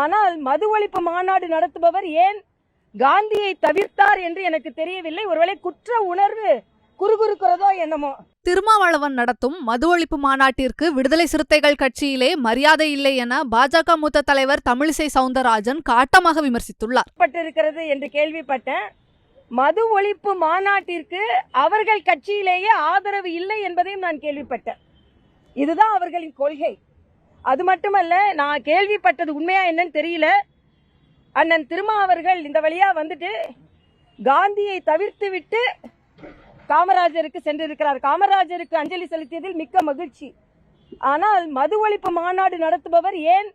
ஆனால் மது ஒழிப்பு மாநாடு நடத்துபவர் ஏன் காந்தியை தவிர்த்தார் என்று எனக்கு தெரியவில்லை. ஒருவேளை குற்ற உணர்வு குறுகுறுக்கிறதோ என்னமோ. திருமாவளவன் நடத்தும் மது ஒழிப்பு மாநாட்டிற்கு விடுதலை சிறுத்தைகள் கட்சியிலே மரியாதை இல்லை என பாஜக மூத்த தலைவர் தமிழிசை சவுந்தரராஜன் காட்டமாக விமர்சித்துள்ளார். பட்டிருக்கிறது என்று கேள்விப்பட்டேன். மது ஒழிப்பு மாநாட்டிற்கு அவர்கள் கட்சியிலேயே ஆதரவு இல்லை என்பதையும் நான் கேள்விப்பட்டேன். இதுதான் அவர்களின் கொள்கை. அது மட்டுமல்ல நான் கேள்விப்பட்டது உண்மையா என்னன்னு தெரியல. அண்ணன் திருமா அவர்கள் இந்த வழியா வந்துட்டு காந்தியை தவிர்த்து விட்டு காமராஜருக்கு சென்றிருக்கிறார். காமராஜருக்கு அஞ்சலி செலுத்தியதில் மிக்க மகிழ்ச்சி. ஆனால் மது ஒழிப்பு மாநாடு நடத்துபவர் ஏன்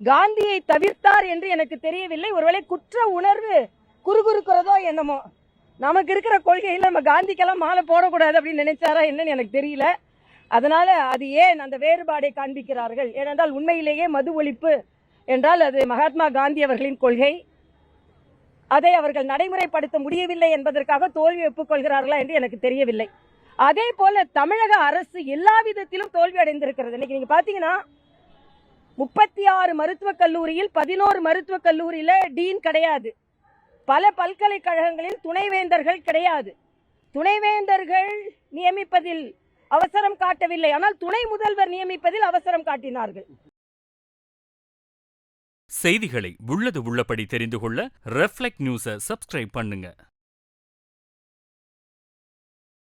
காந்தியை தவிர்த்தார் என்று எனக்கு தெரியவில்லை. ஒருவேளை குற்ற உணர்வு குறுகுறுக்கிறதோ என்னமோ. நமக்கு இருக்கிற கொள்கையில் நம்ம காந்திக்கெல்லாம் மாலை போடக்கூடாது அப்படின்னு நினைச்சாரா என்னன்னு எனக்கு தெரியல. அதனால அது ஏன் அந்த வேறுபாடை காண்பிக்கிறார்கள்? ஏனென்றால் உண்மையிலேயே மது ஒழிப்பு என்றால் அது மகாத்மா காந்தி அவர்களின் கொள்கை. அதை அவர்கள் நடைமுறைப்படுத்த முடியவில்லை என்பதற்காக தோல்வி ஒப்புக்கொள்கிறார்களா என்று எனக்கு தெரியவில்லை. அதே போல தமிழக அரசு எல்லா விதத்திலும் தோல்வி அடைந்திருக்கிறது. இன்னைக்கு நீங்க பாத்தீங்கன்னா முப்பத்தி ஆறு மருத்துவக் கல்லூரியில் பதினோரு மருத்துவக் கல்லூரியில டீன் கிடையாது. பல பல்கலைக்கழகங்களில் துணைவேந்தர்கள் கிடையாது. துணைவேந்தர்கள் நியமிப்பதில் அவசரம் காட்டவில்லை. ஆனால் துணை முதல்வர் நியமிப்பதில் அவசரம் காட்டினார்கள். செய்திகளை உள்ளது உள்ளபடி தெரிந்து கொள்ள ரெஃப்ளெக்ட் நியூஸை சப்ஸ்கிரைப் பண்ணுங்க.